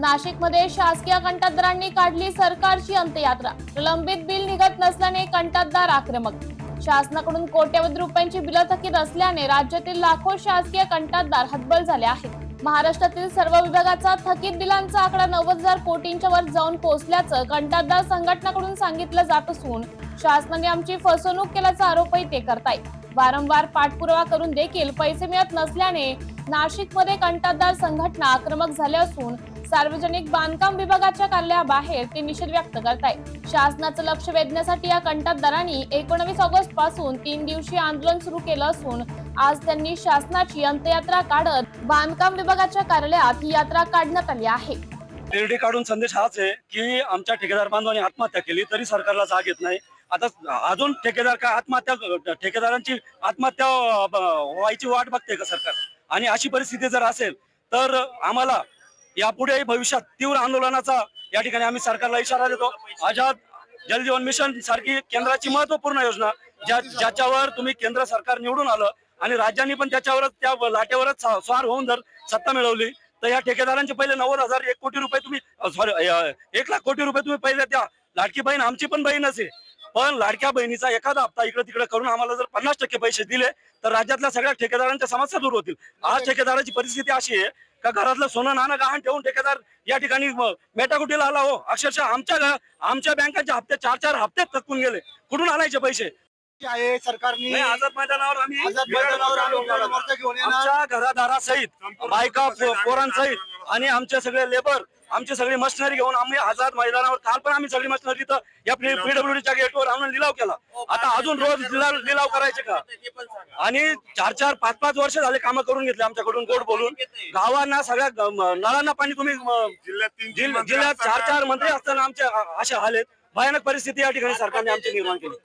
नाशिकमध्ये शासकीय कंत्राटदारांनी काढली सरकारची अंत्ययात्रा. प्रलंबित बिल निघत नसल्याने कंटातदार आक्रमक. शासनाकडून कोट्यवधी रुपयांची बिलं थकीत असल्याने राज्यातील लाखो शासकीय कंटातदार हतबल झाले आहेत. महाराष्ट्रातील सर्व विभागाचा थकीत बिलांचा आकडा नव्वद हजार कोटींच्या वर जाऊन पोहोचल्याचं कंटातदार संघटनाकडून सांगितलं जात असून शासनाने आमची फसवणूक केल्याचा आरोपही ते करतायत. वारंवार पाठपुरावा करून देखील पैसे मिळत नसल्याने नाशिकमध्ये कंटातदार संघटना आक्रमक झाल्या असून सार्वजनिक बांधकाम विभागाच्या कार्यालयाबाहेर ते निषेध व्यक्त करतायत. शासनाचं लक्ष वेधण्यासाठी या कंटातदारांनी एकोणवीस ऑगस्टपासून तीन दिवसीय आंदोलन सुरू केलं असून आज त्यांनी शासनाची अंत्ययात्रा काढत बांधकाम विभागाच्या कार्यालयात ही यात्रा काढण्यात आली आहे. तिरडी काढून संदेश हाच आहे की आमच्या ठेकेदार बांधवांनी आत्महत्या केली तरी सरकारला जाग येत नाही. आता अजून ठेकेदार का आत्महत्या ठेकेदारांची आत्महत्या व्हायची वाट बघते का सरकार? आणि अशी परिस्थिती जर असेल तर आम्हाला यापुढेही भविष्यात तीव्र आंदोलनाचा या ठिकाणी आम्ही सरकारला इशारा देतो. आझाद जलजीवन मिशन सारखी केंद्राची महत्त्वपूर्ण योजना ज्या ज्याच्यावर तुम्ही केंद्र सरकार निवडून आलं आणि राज्यांनी पण त्याच्यावरच त्या लाटेवरच स्वार होऊन जर सत्ता मिळवली तर या ठेकेदारांचे पहिले नव्वद हजार एक कोटी रुपये तुम्ही सॉरी एक लाख कोटी रुपये तुम्ही पहिले त्या लाडकी बहीण आमची पण बहीण असे. पण लाडक्या बहिणीचा एखादा हप्ता इकडे तिकडे करून आम्हाला जर पन्नास टक्के पैसे दिले तर राज्यातल्या सगळ्या ठेकेदारांच्या समस्या दूर होतील. आज ठेकेदाराची परिस्थिती अशी आहे का घरातलं सोनं नाणं गहाण ठेवून ठेकेदार या ठिकाणी मेटाकुटीला आला? हो अक्षरशः आमच्या आमच्या बँकांचे हप्ते चार चार हप्ते थकून गेले. कुठून आणायचे पैसे? आहे सरकारने. आझाद मैदानावर आम्ही आमच्या घरादारासहित बायका पोरांसहित आणि आमचे सगळे लेबर आमची सगळी मशिनरी घेऊन आम्ही आझाद मैदानावर काल पण आम्ही सगळी मशिनरी इथं या पीडब्ल्यूडीच्या गेटवर आणून लिलाव केला. आता अजून रोज लिलाव लिलाव करायचे का? आणि चार चार पाच पाच वर्ष झाले कामं करून घेतले आमच्याकडून गोड बोलून. गावांना सगळ्या नळांना पाणी तुम्ही जिल्ह्यात चार चार मंत्री असताना आमचे अ- असे हाल आहेत भयानक परिस्थिती या ठिकाणी सरकारने आमची निर्माण केली.